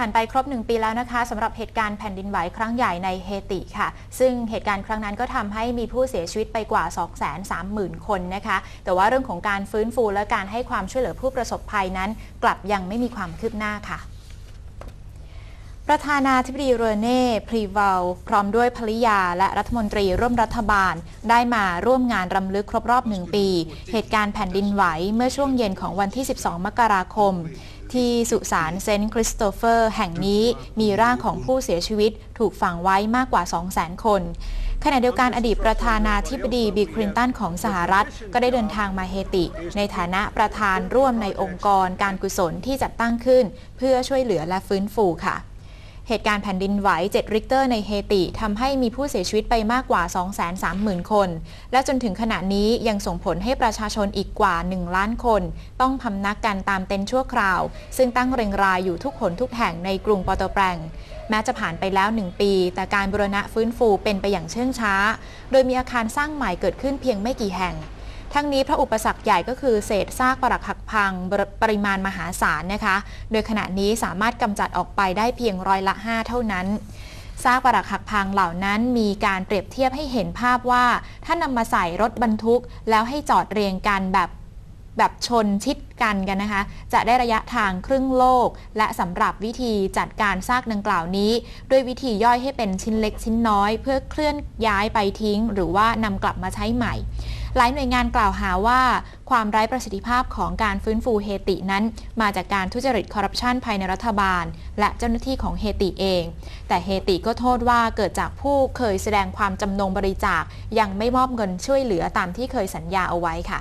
ผ่านไปครบหนึ่งปีแล้วนะคะสำหรับเหตุการณ์แผ่นดินไหวครั้งใหญ่ในเฮติค่ะ ซึ่งเหตุการณ์ครั้งนั้นก็ทำให้มีผู้เสียชีวิตไปกว่า 230,000 คนนะคะ แต่ว่าเรื่องของการฟื้นฟูและการให้ความช่วยเหลือผู้ประสบภัยนั้น กลับยังไม่มีความคืบหน้าค่ะประธานาธิบดีเรเน่ พรีวัล พร้อมด้วยภริยาและรัฐมนตรีร่วมรัฐบาล ได้มาร่วมงานรำลึกครบรอบหนึ่งปี เหตุการณ์แผ่นดินไหวเมื่อช่วงเย็นของวันที่ 12 มกราคม ที่สุสานเซนต์คริสโตเฟอร์แห่งนี้มีร่างของผู้เสียชีวิตถูกฝังไว้มากกว่า 200,000 คนขณะเดียวกันอดีตประธานาธิบดีบิลคลินตันของสหรัฐ ก็ได้เดินทางมาเฮติ ในฐานะประธานร่วมในองค์กรการกุศลที่จัดตั้งขึ้น เพื่อช่วยเหลือและฟื้นฟูค่ะ เหตุการณ์แผ่นดินไหว 7 ริกเตอร์ในเฮติทำให้มีผู้เสียชีวิตไปมากกว่า 230,000 คน และจนถึงขณะนี้ยังส่งผลให้ประชาชนอีกกว่า 1 ล้านคน ต้องพำนักกันตามเต็นท์ชั่วคราว ซึ่งตั้งเรียงรายอยู่ทุกหนทุกแห่งในกรุงปอโตแปรงแม้จะผ่านไปแล้ว 1 ปี แต่การบูรณะฟื้นฟูเป็นไปอย่างเชื่องช้า โดยมีอาคารสร้างใหม่เกิดขึ้นเพียงไม่กี่แห่ง ทั้งนี้พระอุปสรรคใหญ่ก็คือเศษซากปรักหักพังปริมาณมหาศาลนะคะ โดยขณะนี้สามารถกำจัดออกไปได้เพียงร้อยละ 5 เท่านั้นซากปรักหักพังเหล่านั้นมีการเปรียบเทียบให้เห็นภาพว่า ถ้านำมาใส่รถบรรทุก แล้วให้จอดเรียงกันแบบแบบชนชิดกันกันนะคะ จะได้ระยะทางครึ่งโลก และสำหรับวิธีจัดการซากดังกล่าวนี้ ด้วยวิธีย่อยให้เป็นชิ้นเล็กชิ้นน้อย เพื่อเคลื่อนย้ายไปทิ้ง หรือว่านำกลับมาใช้ใหม่ หลายหน่วยงานกล่าวหาว่า ความไร้ประสิทธิภาพของการฟื้นฟูเฮตินั้น มาจากการทุจริตคอร์รัปชันภายในรัฐบาล และเจ้าหน้าที่ของเฮติเอง แต่เฮติก็โทษว่าเกิดจากผู้เคยแสดงความจำนงบริจาคยังไม่มอบเงินช่วยเหลือตามที่เคยสัญญาเอาไว้ค่ะ